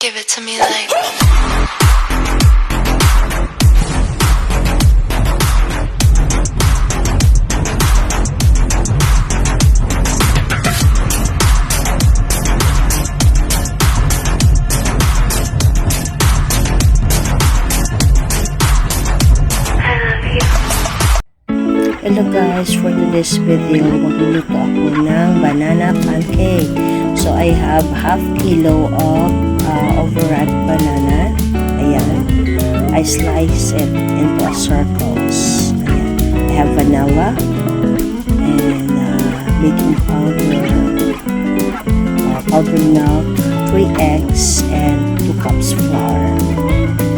Give it to me like. Hello guys, for today's video, magluluto ako ng banana pancake. So I have half kilo of uh, overripe banana. Ayan. I slice it into circles. Ayan. I have vanilla and uh, baking powder, uh, powdered milk, 3 eggs, and 2 cups flour.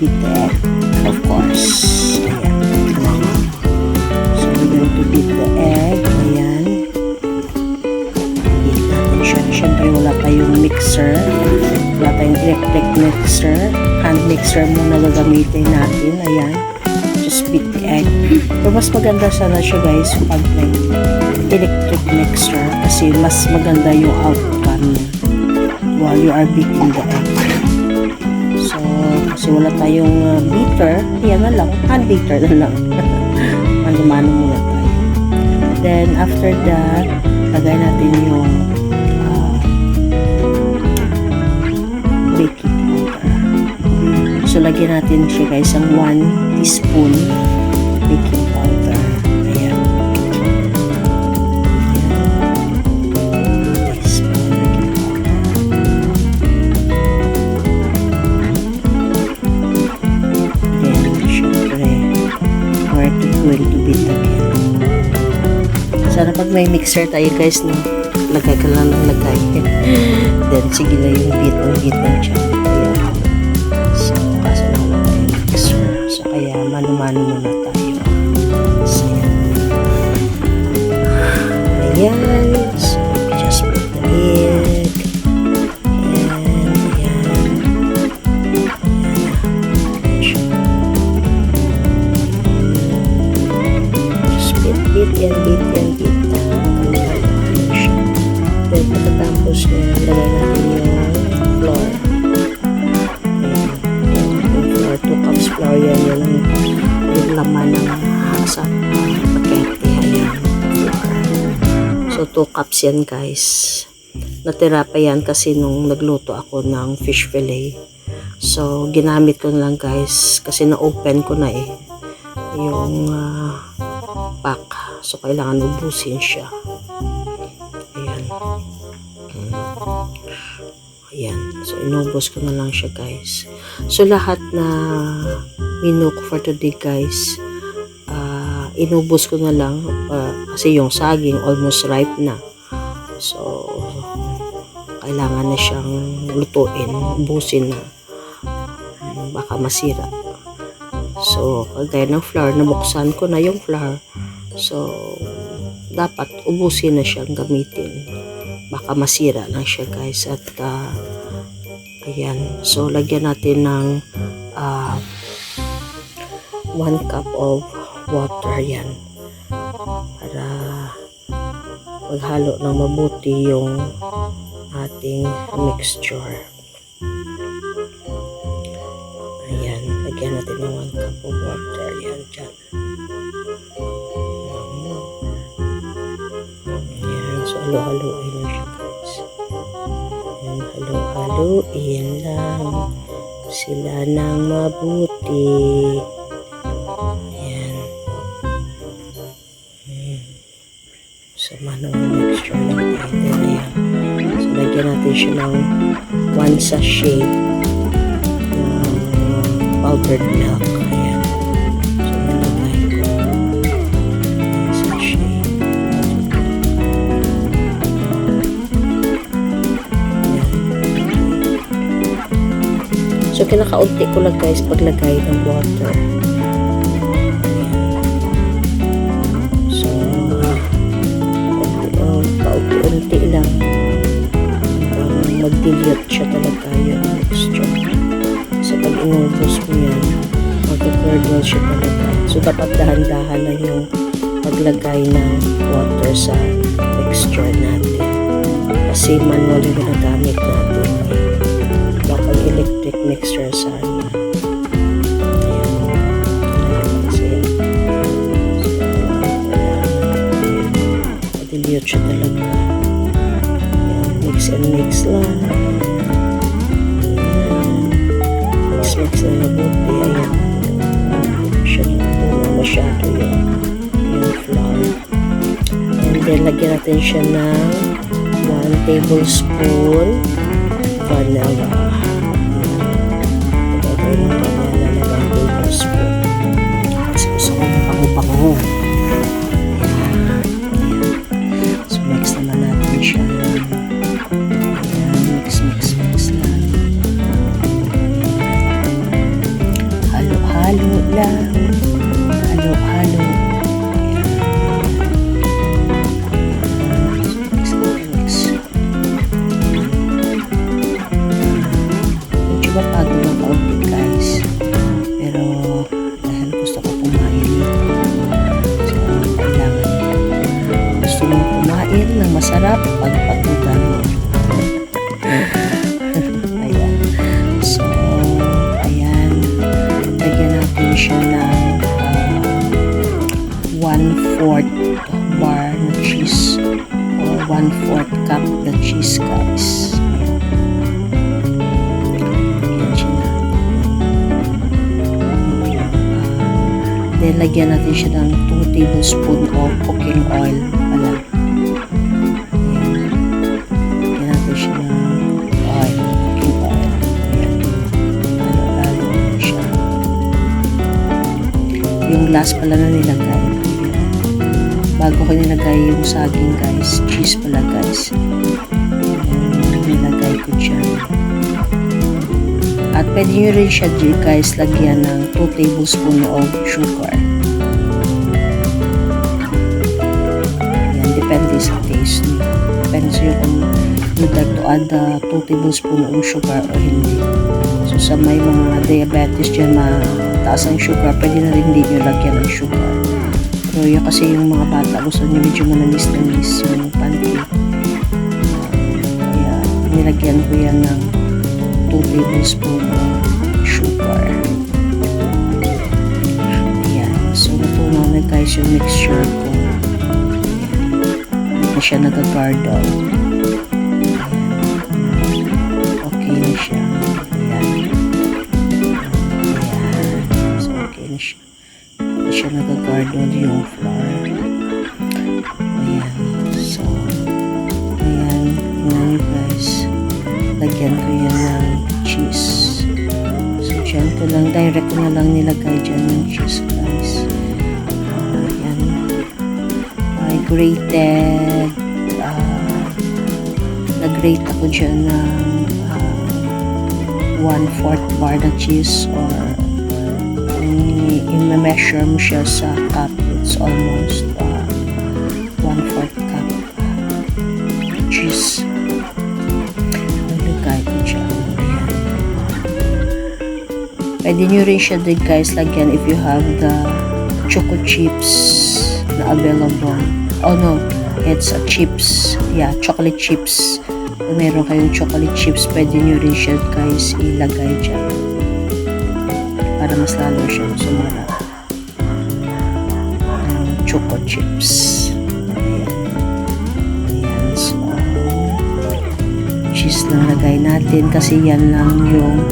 We're going to beat the egg, of course. Ayan. So, to beat the egg. Ayan. Beat natin siya. Syempre, wala tayong mixer. Wala tayong electric mixer. Hand mixer muna gagamitin natin. Ayan just beat the egg. Pero mas maganda sana siya guys pag may electric mixer kasi mas maganda yung outcome while you are beating the egg. Kasi wala tayong uh, beater, yan na lang, hand beater na lang. Mano-mano muna tayo. Then, after that, lagay natin yung uh, baking powder. So, lagyan natin siya guys ang 1 teaspoon may mixer tayo guys, no? Lagay ka lang ng lagay. Then, sige na yung beat ng beat ng siya. Ayan. So, kaso na wala tayong mixer. So, kaya mano-mano muna tayo. So, yan. Ayan. So, just put the egg. Ayan. Ayan. Ayan. Just beat, cups yan guys. Natira pa yan kasi nung nagluto ako ng fish fillet. So, ginamit ko na lang guys kasi na-open ko na eh yung ah, pack. So, kailangan ubusin siya. Ayan. Ayan. So, inubos ko na lang siya, guys. So, lahat na ko for today, guys, ah, inubos ko na lang ah, kasi yung saging almost ripe na. So, kailangan na siyang lutuin, ubusin na. Baka masira. So, kagaya ng flour, nabuksan ko na yung flour. So, dapat ubusin na siyang gamitin. Baka masira lang siya guys. At, ah, ayan. So, lagyan natin ng ah, 1 cup of water yan. Para maghalo ng mabuti yung ating mixture. Ayan, lagyan natin ng 1 cup of water. Ayan, dyan. Ayan, so halo-haloin na siya guys. Ayan, halo-haloin lang sila ng mabuti. Siya ng one sachet ng powdered milk. Ayan. So, nalagay ko. Sachet. So, kinakaunti ko lang guys paglagay ng water. Mag-dilute siya talaga yung mixture. So, pag inubos mo yan, mag-kernel siya talaga. So, dapat dahan-dahan lang yung paglagay ng water sa mixture natin. Kasi manual yung ginagamit natin. Eh. Bakal electric mixture sana. Dilute siya talaga. Mix and mix lang. Ayan. Mix, mix na mabuti. Ayan. Siya natutunan masyado yung, yung flour. And then, lagyan natin siya ng 1 tablespoon vanilla. Masarap pagpagudan mo. ayan. So, ayan. Lagyan natin siya ng uh, one-fourth bar na cheese or one-fourth cup na cheese guys. Na. Then, lagyan natin siya ng 2 tablespoon of cooking oil pala. Last pala na nilagay. Bago ko nilagay yung saging guys, cheese pala guys. Nilagay ko dyan. At pwede nyo rin siya dyan guys lagyan ng 2 tablespoon of sugar. Yan, depende sa taste nyo. Depende sa kung you'd like to add uh, 2 tablespoon of sugar o hindi. So sa may mga diabetes dyan, mataas ang sugar, pwede na rin hindi nyo lagyan ng sugar. Pero yun kasi yung mga bata, gusto nyo medyo manamis-namis yung pancake. Kaya nilagyan ko yan ng 2 tablespoon of sugar. Ayan. So, natunaw na guys yung mixture ko. Hindi na siya nag-gardo. Nag-gardo yung flour. Ayan. So, ayan. Tingnan nyo guys lagyan ko yan ng cheese. So, dyan lang, direct na lang nilagay dyan ng cheese, guys. Uh, yan. I grated, uh, nag-grate ako dyan ng uh, one-fourth bar na cheese or i-measure mo siya sa cup, it's almost uh, one-fourth cup uh, cheese. Nilagay ko. Ayan. Pwede nyo rin siya din guys lagyan if you have the choco chips na available. Oh no, It's a chips. Yeah, chocolate chips. Kung meron kayong chocolate chips, pwede nyo rin siya guys ilagay dyan. Para mas lalo siyang sumarap. Ang choco chips. Ayan. Ayan. So, cheese lang lagay natin kasi yan lang yung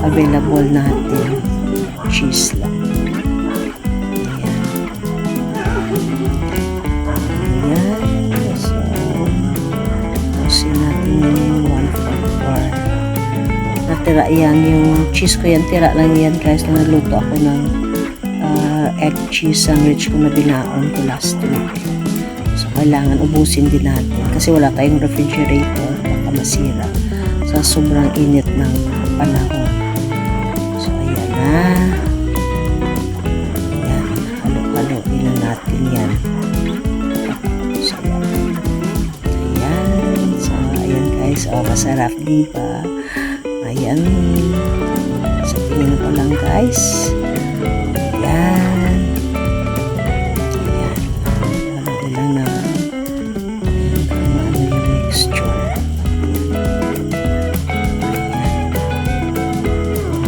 available natin. Cheese lang. 1 Natira yan, yung cheese ko yan, tira lang yan guys, na naluto ako ng ah, egg cheese sandwich ko na binaon ko last week. So, kailangan ubusin din natin kasi wala tayong refrigerator, baka masira sa sobrang init ng panahon. So, ayan na. Ayan, halo-halo na natin yan. So, ayan. So, ayan guys. O, masarap, di ba? Ayan. Sa tingin ko lang guys. Ayan. Ayan. Halo lang naman. Ayan, kung ano yung mixture.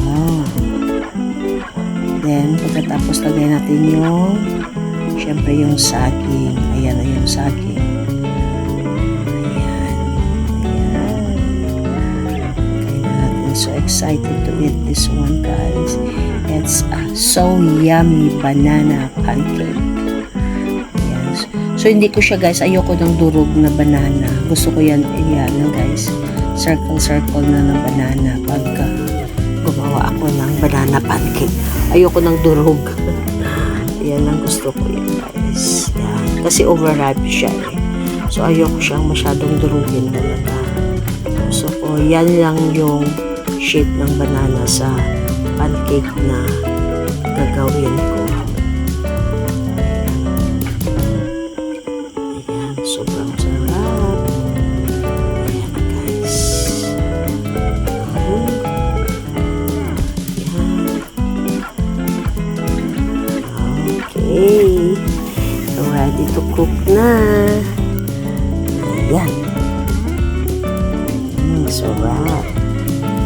Wow. Then, pagkatapos lagay natin yung syempre yung saging. Ayan na yung saging. Natin. So excited to eat this one, guys. It's a so yummy banana pancake. Ayan. So, hindi ko siya, guys. Ayoko ng durog na banana. Gusto ko yan, yan guys. Circle-circle na ng banana pagka gumawa ako ng banana pancake. Ayoko ng durog. Yan ang gusto ko yan, guys. Yan. Kasi overripe siya eh. So, ayoko siyang masyadong durugin talaga. So, ko, yan lang yung shape ng banana sa pancake na gagawin ko. Ayan, sobrang sarap. Ayan guys. Ayan. Okay. So, ready to cook na. Ayan. Mm, sarap.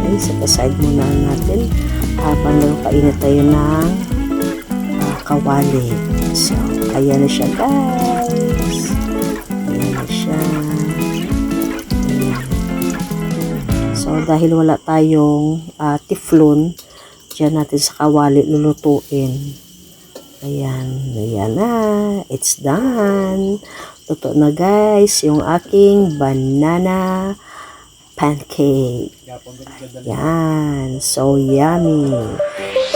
Okay, set aside muna natin habang nagpainit tayo ng ah, kawali. So, ayan na siya guys. Ayan na siya. Ayan. So, dahil wala tayong ah, tiflon, dyan natin sa kawali lulutuin. Ayan, ayan na. It's done. Totoo na guys, yung aking banana pancake. Ayan, so yummy.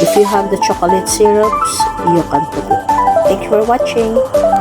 If you have the chocolate syrups, you can put it. Thank you for watching.